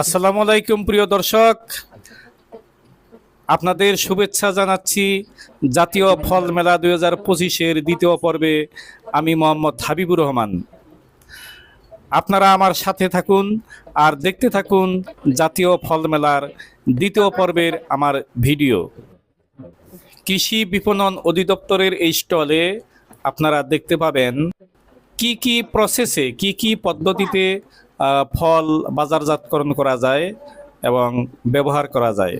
আসসালামু আলাইকুম, প্রিয় দর্শক। আপনাদের শুভেচ্ছা জানাচ্ছি জাতীয় ফল মেলা দুই হাজার পঁচিশের দ্বিতীয় পর্বে। আমি মোহাম্মদ হাবিবুর রহমান। আপনারা আমার সাথে থাকুন আর দেখতে থাকুন জাতীয় ফল মেলার দ্বিতীয় পর্বের আমার ভিডিও। কৃষি বিপণন অধিদপ্তরের এই স্টলে আপনারা দেখতে পাবেন কি কি প্রসেসে কি কি পদ্ধতিতে ফল বাজারজাতকরণ করা যায় এবং ব্যবহার করা যায়।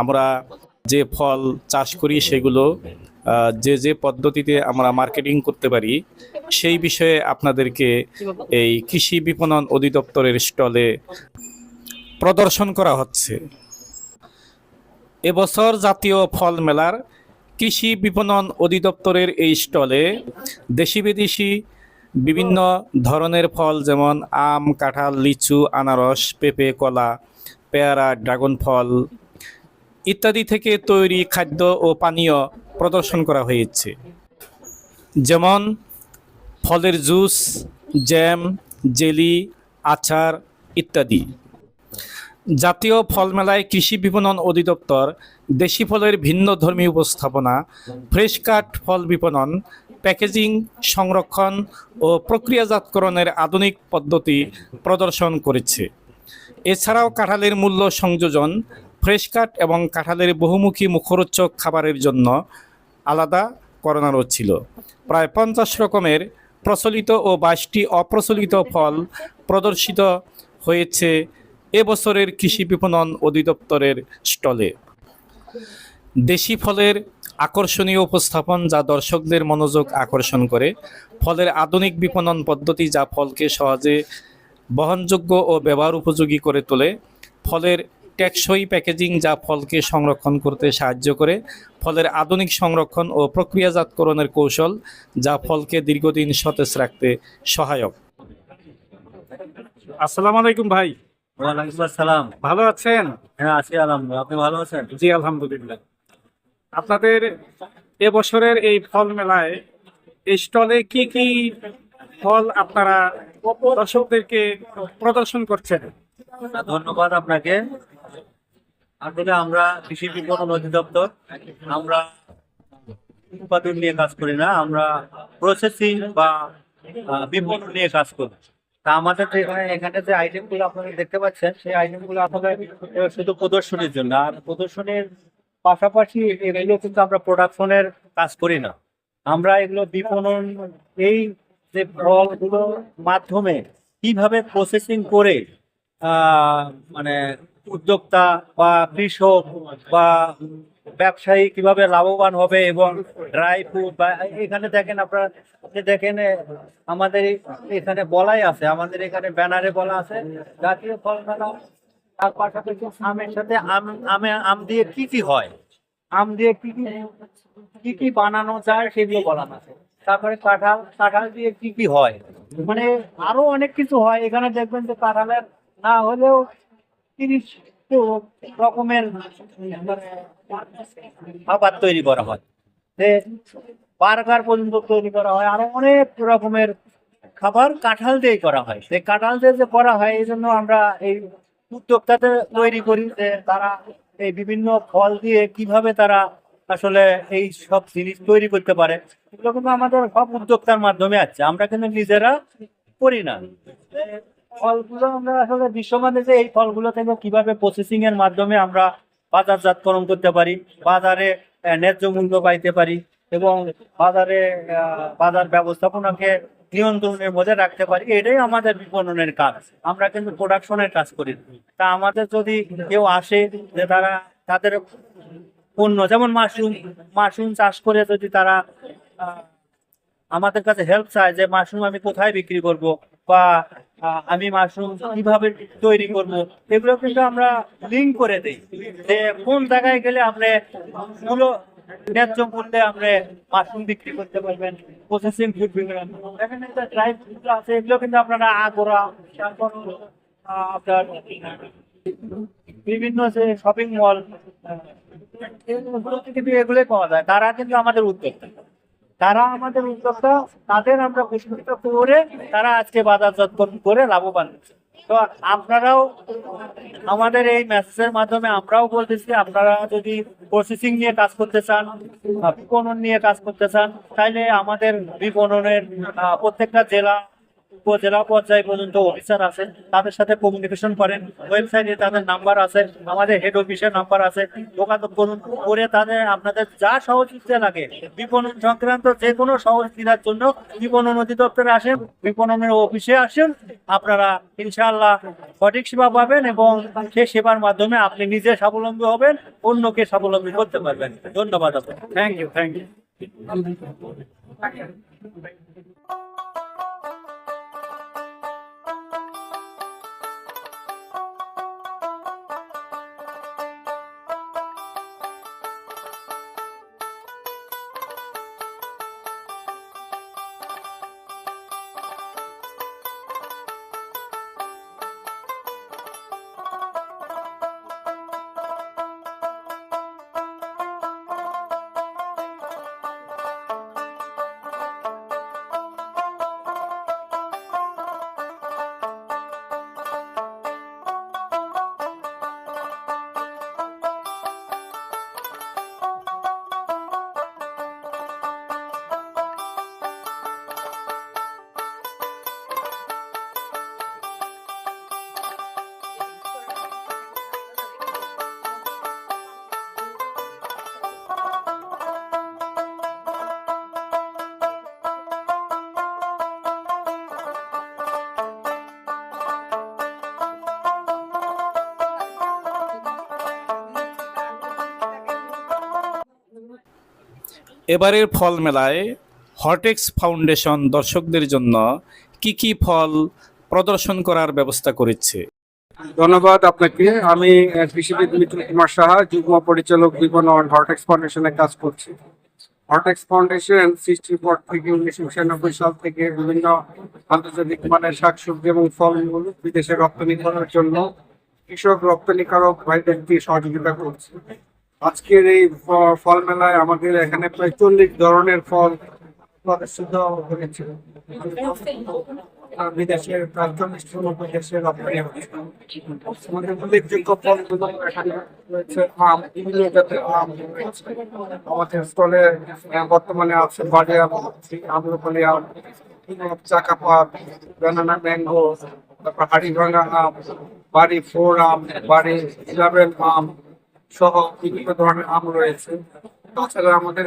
আমরা যে ফল চাষ করি সেগুলো যে যে পদ্ধতিতে আমরা মার্কেটিং করতে পারি, সেই বিষয়ে আপনাদেরকে এই কৃষি বিপণন অধিদপ্তরের স্টলে প্রদর্শন করা হচ্ছে। এবছর জাতীয় ফল মেলার কৃষি বিপণন অধিদপ্তরের এই স্টলে দেশি বিদেশি বিভিন্ন ধরনের ফল যেমন আম, কাঁঠাল, লিচু, আনারস, পেঁপে, কলা, পেয়ারা, ড্রাগন ফল ইত্যাদি থেকে তৈরি খাদ্য ও পানীয় প্রদর্শন করা হয়েছে। যেমন ফলের জুস, জ্যাম, জেলি, আচার ইত্যাদি। জাতীয় ফল মেলায় কৃষি বিপণন অধিদপ্তর দেশি ফলের ভিন্ন ধর্মী উপস্থাপনা, ফ্রেশ কাট ফল বিপণন প্যাকেজিং, সংরক্ষণ ও প্রক্রিয়াজাতকরণের আধুনিক পদ্ধতি প্রদর্শন করেছে। এছাড়াও কাঁঠালের মূল্য সংযোজন, ফ্রেশ কাট এবং কাঁঠালের বহুমুখী মুখরোচক খাবারের জন্য আলাদা করানো ছিল। প্রায় পঞ্চাশ রকমের প্রচলিত ও বাইশটি অপ্রচলিত ফল প্রদর্শিত হয়েছে এবছরের কৃষি বিপণন অধিদপ্তরের স্টলে। দেশি ফলের আকর্ষণীয় উপস্থাপন যা দর্শকদের মনোযোগ আকর্ষণ করে। ফলের আধুনিক বিপণন পদ্ধতি যা ফলকে সহজে বহনযোগ্য ও ব্যবহার উপযোগী করে তোলে। ফলের টেকসই প্যাকেজিং যা ফলকে সংরক্ষণ করতে সাহায্য করে। ফলের আধুনিক সংরক্ষণ ও প্রক্রিয়াজাতকরণের কৌশল যা ফলকে দীর্ঘদিন সতেজ রাখতে সহায়ক। আসসালামু আলাইকুম ভাই। ওয়ালাইকুম আসসালাম। ভালো আছেন? হ্যাঁ আছি আলহামদুলিল্লাহ। আপনি ভালো আছেন? জি আলহামদুলিল্লাহ। আপনাদের এবছরের এই ফল মেলায় এই স্টলে কি কি ফল আপনারা দর্শকদেরকে প্রদর্শন করছেন? ধন্যবাদ আপনাকে। আসলে আমরা কৃষি বিপণন অধিদপ্তর, আমরা উৎপাদন নিয়ে কাজ করি না, আমরা প্রসেসিং বা বিপণন নিয়ে কাজ করি। তা আমাদের এখানে যে আইটেমগুলো আপনারা দেখতে পাচ্ছেন, সেই আইটেমগুলো আসলে শুধু প্রদর্শনীর জন্য, আর প্রদর্শনীর পাশাপাশি এগুলো কিন্তু আমরা প্রোডাকশনের কাজ করি না। আমরা এগুলো বিপণন, এই যে ফলগুলোর মাধ্যমে কীভাবে প্রসেসিং করে মানে উদ্যোক্তা বা কৃষক বা ব্যবসায়ী কীভাবে লাভবান হবে এবং ড্রাই ফ্রুট বা, এখানে দেখেন আপনারা, আপনি দেখেন আমাদের এখানে বলাই আছে, আমাদের এখানে ব্যানারে বলা আছে, জাতীয় ফল মেলা তার আমের সাথে আম আমে আম দিয়ে হয়? আম দিয়ে বানানো যায় সেগুলো বলা আছে। তারপরে কাঁঠাল কাঁঠাল দিয়ে হয়? মানে অনেক কিছু হয়। এখানে দেখবেন যে কাঁঠালের না হলেও তিরিশ রকমের খাবার তৈরি করা হয়। বার্গার পর্যন্ত তৈরি করা হয়। আরও অনেক রকমের খাবার কাঁঠাল দিয়ে করা হয়। সেই কাঁঠাল দিয়ে যে করা হয়, এই জন্য আমরা এই উদ্যোক্তাদের তৈরি করি যে তারা এই বিভিন্ন ফল দিয়ে কীভাবে তারা আসলে এই সব জিনিস তৈরি করতে পারে। এগুলো কিন্তু আমাদের সব উদ্যোক্তার মাধ্যমে আছে। আমরা কিন্তু নিজেরা করি না। ফলগুলো আমরা আসলে বিশ্বমানে যে এই ফলগুলো থেকে কীভাবে প্রসেসিং এর মাধ্যমে আমরা বাজারজাতকরণ করতে পারি, বাজারে ন্যায্য মূল্য পাইতে পারি এবং বাজারে বাজার ব্যবস্থাপনাকে নিয়ন্ত্রণের মধ্যে রাখতে পারি, এটাই আমাদের বিপণনের কাজ। আমরা কিন্তু প্রোডাকশনের কাজ করি। তা আমাদের যদি কেউ আসে যে তারা তাদের পণ্য, যেমন মাশরুম মাশরুম চাষ করে যদি তারা আমাদের কাছে হেল্প চায় যে মাশরুম আমি কোথায় বিক্রি করব বা আমি মাশরুম কীভাবে তৈরি করব, এগুলো কিন্তু আমরা লিঙ্ক করে দিই। যে কোন জায়গায় গেলে আপনি মূল্য ন্যায্য মূল্যে মাশরুম বিক্রি করতে পারবেন প্রসেসিং ফুড বিক্রি ড্রাই আছে, এগুলো কিন্তু আপনারা তারপর আপনার বিভিন্ন যে শপিং মল এগুলোই পাওয়া যায়। তারা কিন্তু আমাদের উদ্যোক্তা। তারা আমাদের উদ্যোক্তা, তাদের আমরা পুরস্কৃত করে তারা আজকে বাজারজাতকরণ করে লাভবান হচ্ছে। তো আপনারাও আমাদের এই মেসেজের মাধ্যমে আমরাও বলতেছি, আপনারা যদি প্রসেসিং নিয়ে কাজ করতে চান বিপণন নিয়ে কাজ করতে চান তাহলে আমাদের বিপণনের প্রত্যেকটা জেলা উপজেলা পর্যায় পর্যন্ত অফিসার আছে, তাদের সাথে কমিউনিকেশন করেন। ওয়েবসাইটে তাদের নাম্বার আছে, আমাদের হেড অফিসের নাম্বার আছে। যোগাযোগ করুন, করে তাদের আপনাদের যা সহযোগিতা লাগে, বিপণন সংক্রান্ত যে কোনো সহযোগিতার জন্য বিপণন অধিদপ্তরে আসেন, বিপণনের অফিসে আসেন। আপনারা ইনশাআল্লাহ সঠিক সেবা পাবেন এবং সেই সেবার মাধ্যমে আপনি নিজে স্বাবলম্বী হবেন, অন্যকে স্বাবলম্বী করতে পারবেন। ধন্যবাদ আপনাকে। থ্যাংক ইউ থ্যাংক ইউ এবারের ফল মেলায় হর্টেক্স ফাউন্ডেশন দর্শকদের জন্য কি কি ফল প্রদর্শন করার ব্যবস্থা করেছে? ধন্যবাদ আপনাকে। আমি কৃষিবিদ মিত্র কুমার সাহা, যুগ্ম পরিচালক বিপণন হর্টেক্স ফাউন্ডেশনে কাজ করছি। হর্টেক্স ফাউন্ডেশন সৃষ্টির পর থেকে উনিশশো ছিয়ানব্বই সাল থেকে বিভিন্ন আন্তর্জাতিক মানের শাকসবজি এবং ফলমূল বিদেশে রপ্তানি করার জন্য কৃষক রপ্তানিকারক ভাইদের দিয়ে সহযোগিতা করছে। আজকের এই ফল মেলায় আমাদের এখানে প্রায় চল্লিশ ধরনের ফল প্রদর্শিত হয়েছে। বিদেশের প্রায় চল্লিশটির মতো দেশে রপ্তানি হচ্ছে আমাদের উল্লেখযোগ্য এখানে বর্তমানে আছে আম চাকাপাত, ব্যানানা, ম্যাঙ্গো, তারপর হাড়িভাঙা আম, বাড়ি ফোর আম, বাড়ি ইলেভেন আম সহ বিভিন্ন ধরনের আম রয়েছে। তাছাড়া আমাদের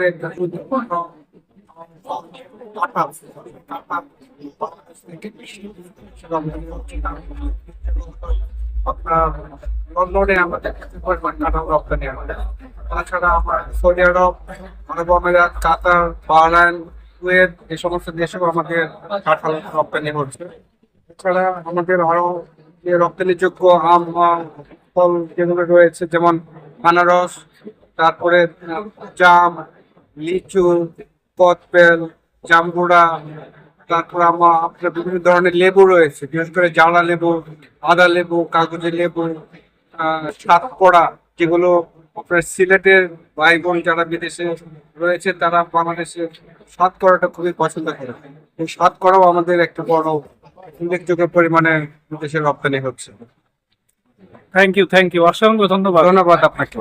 আপনার লন্ডনে আমাদের রপ্তানি হয় তাছাড়া আরব কাতার সমস্ত আমাদের রপ্তানি হচ্ছে। আমাদের আরও রপ্তানিযোগ্য আম, ফল যেগুলো রয়েছে যেমন আনারস, তারপরে, জাম, লিচু কদবেল জাম্বুরা তারপর আমার আপনার বিভিন্ন ধরনের লেবু রয়েছে, বিশেষ করে জালা লেবু, আদা লেবু, কাগজি লেবু সাতকড়া, যেগুলো আপনার সিলেটের ভাই বোন যারা বিদেশে রয়েছে, তারা বাংলাদেশে সাতকড়াটা খুবই পছন্দ করে। এই সাতকড়াও আমাদের একটা বড় উল্লেখযোগ্য পরিমাণে বিদেশে রপ্তানি হচ্ছে। থ্যাংক ইউ থ্যাংক ইউ অসংখ্য ধন্যবাদ। ধন্যবাদ আপনাকে।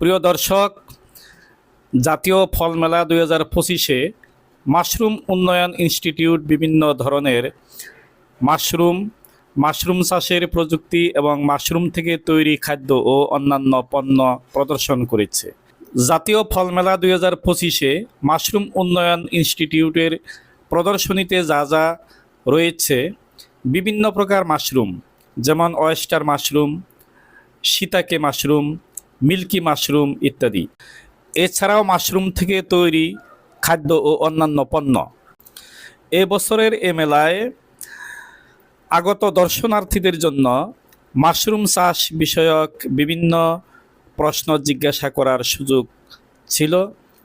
প্রিয় দর্শক, জাতীয় ফল মেলা দুই হাজার পঁচিশে মাশরুম উন্নয়ন ইনস্টিটিউট বিভিন্ন ধরনের মাশরুম মাশরুম চাষের প্রযুক্তি এবং মাশরুম থেকে তৈরি খাদ্য ও অন্যান্য পণ্য প্রদর্শন করেছে। জাতীয় ফল মেলা দুই হাজার পঁচিশে মাশরুম উন্নয়ন ইনস্টিটিউটের প্রদর্শনীতে যা যা রয়েছে, বিভিন্ন প্রকার মাশরুম, যেমন oyster mushroom, shiitake mushroom milky mushroom ইত্যাদি। এছাড়াও মাশরুম থেকে তৈরি খাদ্য ও অন্যান্য পণ্য। এ বছরের এ মেলায় আগত দর্শনার্থীদের জন্য মাশরুম চাষ বিষয়ক বিভিন্ন প্রশ্ন জিজ্ঞাসা করার সুযোগ ছিল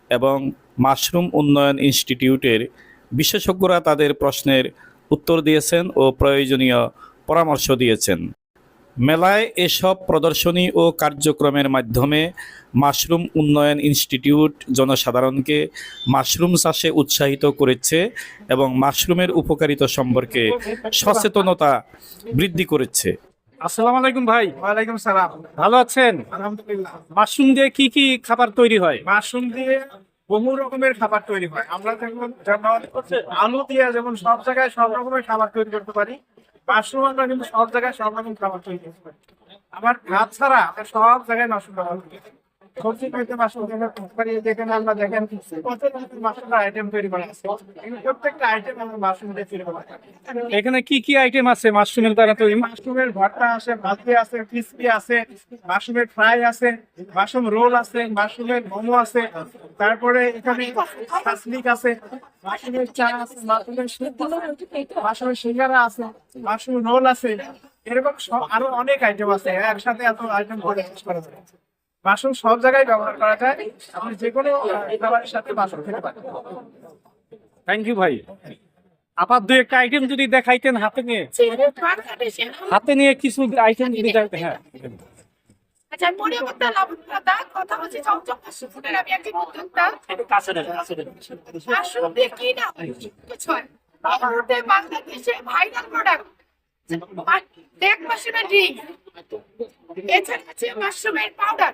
এবং মাশরুম উন্নয়ন ইনস্টিটিউটের বিশেষজ্ঞরা তাদের প্রশ্নের উত্তর দিয়েছেন ও প্রয়োজনীয় পরামর্শ দিয়েছেন। মেলায় এসব প্রদর্শনী ও কার্যক্রমের মাধ্যমে মাশরুম উন্নয়ন ইনস্টিটিউট জনসাধারণকে মাশরুম চাষে উৎসাহিত করেছে এবং মাশরুমের উপকারিতা সম্পর্কে সচেতনতা বৃদ্ধি করেছে। আসসালামু আলাইকুম ভাই। ওয়ালাইকুম সালাম। ভালো আছেন? আলহামদুলিল্লাহ। মাশরুম দিয়ে কি কি খাবার তৈরি হয়? মাশরুম দিয়ে বহু রকমের খাবার তৈরি হয়। আমরা যেমন যেমন আলু দিয়ে যেমন সব জায়গায় সব রকমের খাবার তৈরি করতে পারি। মাশরুম কিন্তু সব জায়গায় সব রকম খাবার তৈরি আমার ভাত ছাড়া সব জায়গায় নষ্ট ব্যবহার সবজি খাইতে মাশরুম আমরা দেখেন কত মাশরুমের আইটেম তৈরি করা আছে কিন্তু প্রত্যেকটা আইটেম আমরা মাশরুম দিয়ে তৈরি করা। এখানে কি কি আইটেম আছে মাশরুমের দ্বারা তৈরি মাশরুমের ভর্তা আছে ভাজি আছে ক্রিসপি আছে মাশরুমের ফ্রাই আছে মাশরুম রোল আছে মাশরুমের মোমো আছে তারপরে এখানে কাসলিক আছে মাশরুমের চা আছে মাশরুমের সিদ্ধ মাশরুমের সিঙ্গারা আছে মাশরুম রোল আছে এরকম সব- আরও অনেক আইটেম আছে একসাথে এত আইটেম করে শেষ করা যায় না। মাশরুম সব জায়গায় ব্যবহার করা যায়। আপনি যে কোনো খাবারের সাথে মাশরুম খেতে পারেন। থ্যাংক ইউ ভাই। আপাত দুই একটা আইটেম যদি দেখাইতেন হাতে নিয়ে। হাতে নিয়ে কিছু আইটেম যদি দেখাইতেন হ্যাঁ। আচ্ছা মনে করতে লাভটা কথা বলছি চমচম ফুটের আমি একজন উদ্যোক্তা। মাশরুম কি না কিছু এই মুহূর্তে বাংলাদেশে ভাইরাল প্রোডাক্ট দেখ মাশরুমের ড্রিঙ্ক এছাড়া আছে মাশরুমের পাউডার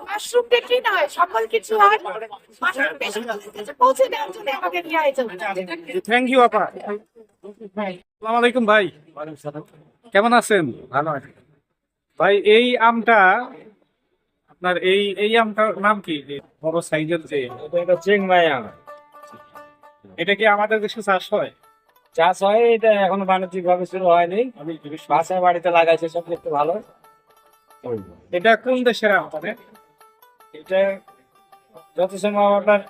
মাশরুম না হয় সকল কিছু হয়। মাশরুম বেশি কাছে পৌঁছে দেওয়ার জন্য আমাকে নিয়ে থ্যাংক ইউ আপা। আসসালামু আলাইকুম ভাই। কেমন আছেন? ভালো আছে। ভাই এই আমটা আপনার এই এই আমটার নাম কি? বড় সাইজের যে এটা চিংমাই আম। এটা কি আমাদের দেশে চাষ হয়? চাষ হয় এটা এখনও বাণিজ্যিক ভাবে শুরু হয়নি। আমি বাসায় বাড়িতে লাগাইছে সব দেখতে ভালো। এটা কোন দেশের আম তবে এটা যত সময় আপনার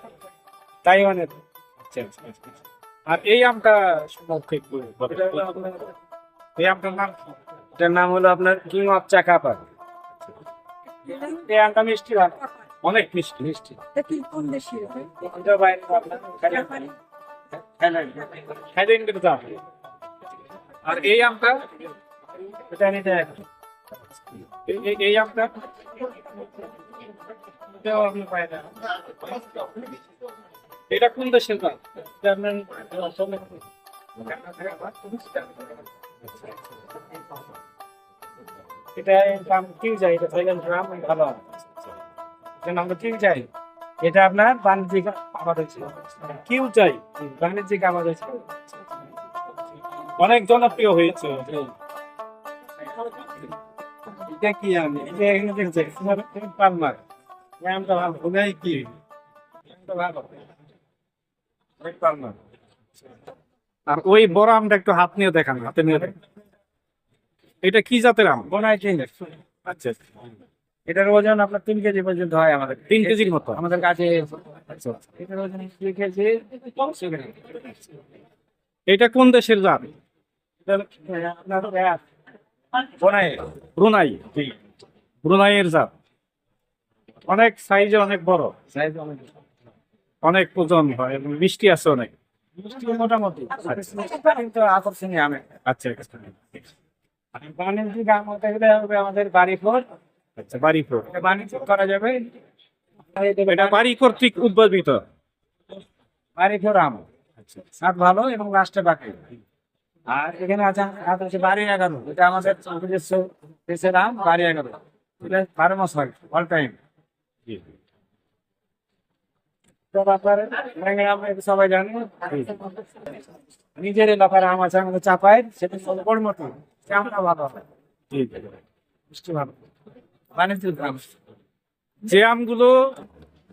তাইওয়ানের আর এই আমটা সম্পর্কে একটু বলেন। এটা হলো আপনার এই আমটার নাম এটার নাম হলো আপনার কিং অফ চাকাপার এই আমটা মিষ্টি ভালো অনেক মিষ্টি। মিষ্টি। আর এই আমটা এটা এই- এই- এই আমটা এটা কোন দেশের আপনার আসলে এটা দাম কিউ চাই এটা থাইল্যান্ড গ্রাম ভালো এটা আমরা কিউ চাই এটা আপনার বাণিজ্যিক আবাদ হয়েছে। কিউ চাই বাণিজ্যিক আবাদ হয়েছে। অনেক জনপ্রিয় হয়েছে। আমি। পালমার ভালো ওটাই কি? আর ওই বড় আমটা একটু হাত নিয়ে দেখান হাতে নিয়ে এটা কি জাতের আম? বোনাই আচ্ছা এটার ওজন আপনার তিন কেজি পর্যন্ত হয় আমাদের। তিন কেজির মতো? আমাদের কাছে এটার ওজন দুই কেজি এটা কোন দেশের জাত? আপনার ব্রুনাই। ব্রুনাইয়ের জাত। অনেক সাইজে অনেক বড়। সাইজ অনেক অনেক ওজন হয় মিষ্টি আছে অনেক। মিষ্টি মোটামুটি। কিন্তু আকর্ষণীয় আমি। আচ্ছা বাণিজ্যিক আম হতে গেলে হবে আমাদের বাড়ি ফোর আচ্ছা বাড়ি ফ্লোর এটা করা যাবে। এটা বাড়ি কর্তৃক উদ্ভাবিত। বাড়ি ফোর আম স্বাদ ভালো এবং লাস্টে বাকি। আর এখানে আছে আছে বাড়ি এগারো। এটা আমাদের দেশের আম বাড়ি এগারো। এটা বারো মাস হয় অল টাইম সবাই জানে। নিজের এলাকার আম আছে আমাদের চাপায় সেটা বড় মতো। আমটা ভালো? ভালো। বাণিজ্যিক আম যে আমগুলো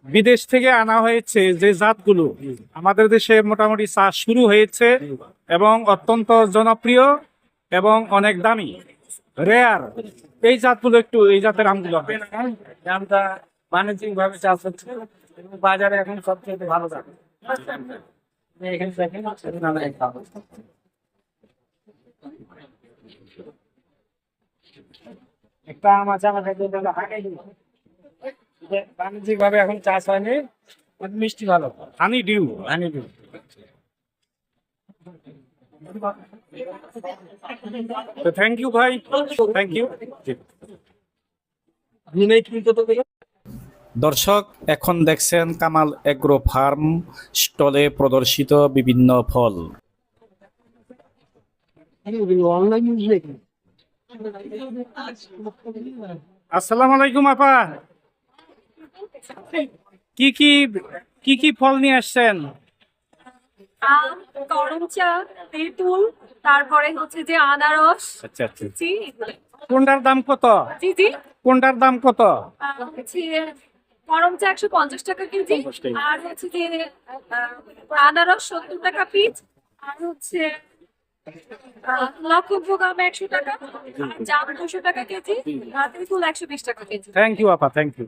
বিদেশ থেকে আনা হয়েছে যে জাতগুলো আমাদের দেশে মোটামুটি চাষ শুরু হয়েছে এবং অত্যন্ত জনপ্রিয় এবং অনেক দামি। রেয়ার এই জাতগুলো একটু, এই জাতের আমগুলো দামটা বাণিজ্যিক ভাবে চাষ হচ্ছে বাজারে এখন সবচেয়ে ভালো। একটা কাছে এটা হলো হাঁকাই ডিম। বাণিজ্যিক ভাবে এখন চাষ হয়নি মিষ্টি ভালো। Honeydew. হানি। তো থ্যাংক ইউ ভাই। থ্যাংক ইউ দর্শক এখন দেখছেন কামাল এগ্রো ফার্ম স্টলে প্রদর্শিত বিভিন্ন ফল। আসসালামু আলাইকুম আপা। কি কি কি কি ফল নিয়ে আসছেন? আম করমচা তেঁতুল তারপরে হচ্ছে যে আনারস। আচ্ছা আচ্ছা। জি কোনটার দাম কত? জি জি। কোনটার দাম কত? হচ্ছে করমচা একশো পঞ্চাশ টাকা কেজি। আর হচ্ছে যে আনারস সত্তর টাকা পিস। আর হচ্ছে লক্ষভোগ আম একশো টাকা। জাম দুশো টাকা কেজি। তেঁতুল একশো বিশ টাকা কেজি। থ্যাংক ইউ আপা থ্যাংক ইউ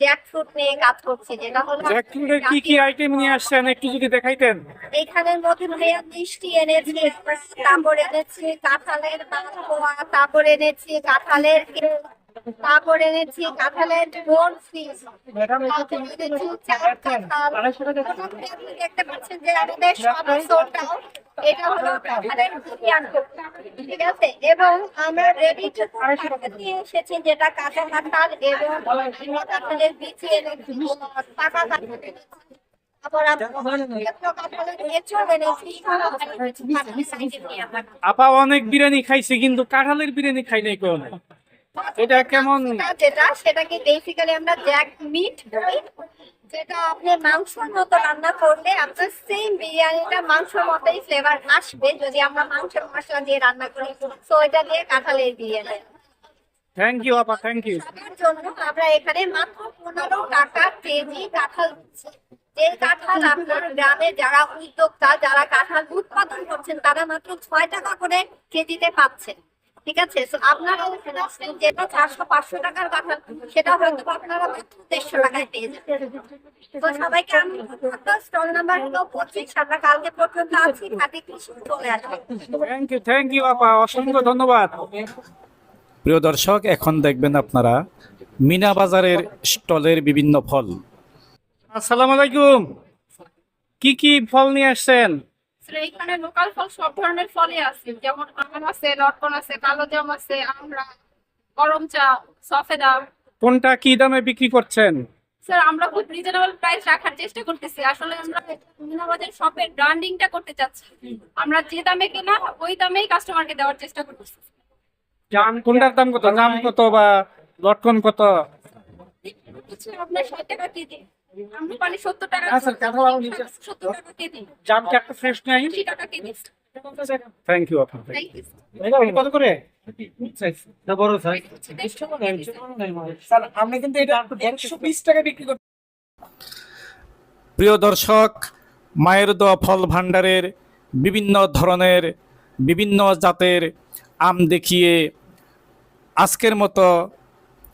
জ্যাকফ্রুট নিয়ে কাজ করছি যেটা হলো জ্যাকফ্রুটের কি কি আইটেম নিয়ে আসছেন একটু যদি দেখাইতেন? এইখানের মধ্যে ভাইয়া মিষ্টি এনেছি তারপর এনেছি কাঁঠালের মালপোয়া তারপর এনেছি কাঁঠালের তারপর এনেছি কাঁঠালের দেখতে পাচ্ছেন? যে আমাদের সব সোলটাও এটা হলো কাঁঠালের বিরিয়ানি। ঠিক আছে? এবং আমরা রেডি টু নিয়ে এসেছি যেটা কাঁচা কাঁঠাল এবং কাঁঠালের বিচি এনেছি। পাকা কাঁঠাল এনেছি। তারপর আমরা এঁচড় এনেছি। আপা অনেক বিরিয়ানি খাইছে কিন্তু কাঁঠালের বিরিয়ানি খাই নাই কোন এটা কেমন? যেটা সেটাকে বেসিক্যালি আমরা জ্যাক মিট বলি যেটা আপনি মাংসের মতো রান্না করলে আপনার সেম বিরিয়ানিটা মাংসের মতোই ফ্লেভার আসবে যদি আমরা মাংসের মশলা দিয়ে রান্না করি তো এটা দিয়ে কাঁঠালের বিরিয়ানি। থ্যাংক ইউ আপা থ্যাংক ইউ জন্য আমরা এখানে মাত্র পনেরো টাকা কেজি কাঁঠাল যে কাঁঠাল আপনার গ্রামে যারা উদ্যোক্তা যারা কাঁঠাল উৎপাদন করছেন তারা মাত্র ছয় টাকা করে কেজিতে পাচ্ছেন ঠিক আছে? তো আপনারা যেটা চারশো পাঁচশো টাকার কাঁঠাল সেটা হয়তো আপনারা দেড়শো টাকায় পেয়ে যাবেন। তো সবাইকে আমি স্টল নাম্বার হলো পঁচিশ আমরা কালকে পর্যন্ত আছি খাটি কৃষি চলে আসবে। থ্যাংক ইউ থ্যাংক ইউ আপা অসংখ্য ধন্যবাদ। প্রিয় দর্শক এখন দেখবেন আপনারা মিনা বাজারের স্টলের বিভিন্ন ফল। আসসালামু আলাইকুম। কি কি ফল নিয়ে আসছেন? এখানে লোকাল ফল সব ধরনের ফলই আছে। যেমন আম আছে লটকন আছে কালো জাম আছে আমরা গরম চা সফেদা কোনটা কি দামে বিক্রি করছেন? স্যার আমরা খুব রিজনেবল প্রাইস রাখার চেষ্টা করতেছি। আসলে আমরা মিনাবাজার শপের ব্র্যান্ডিংটা করতে চাচ্ছি। আমরা যে দামে কেনা ওই দামেই কাস্টমারকে দেওয়ার চেষ্টা করতেছি। কোনটার দাম কত? দাম কত বা লটকন কত? আপনার ষাট টাকা কেজি। আমরা পানি সত্তর টাকা হ্যাঁ, স্যার, কাঁঠাল আরও নিচে সত্তর টাকা কেজি জাম কি একটা ফ্রেশ নাই? আশি টাকা কেজি। থ্যাংক ইউ আপা Thank you. এটা কত করে? বড় সাইজ দেড়শো টাকা কেজি। স্যার আমরা কিন্তু এটা একশো বিশ টাকা বিক্রি করছি প্রিয় দর্শক মায়ের দোয়া ফল ভাণ্ডারের বিভিন্ন ধরনের বিভিন্ন জাতের আম দেখিয়ে আজকের মতো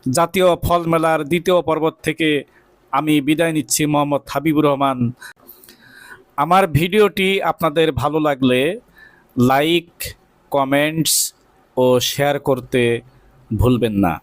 জাতীয় ফল মেলার দ্বিতীয় পর্ব থেকে আমি বিদায় নিচ্ছি, মোহাম্মদ হাবিবুর রহমান। আমার ভিডিওটি আপনাদের ভালো লাগলে লাইক, কমেন্টস ও শেয়ার করতে ভুলবেন না।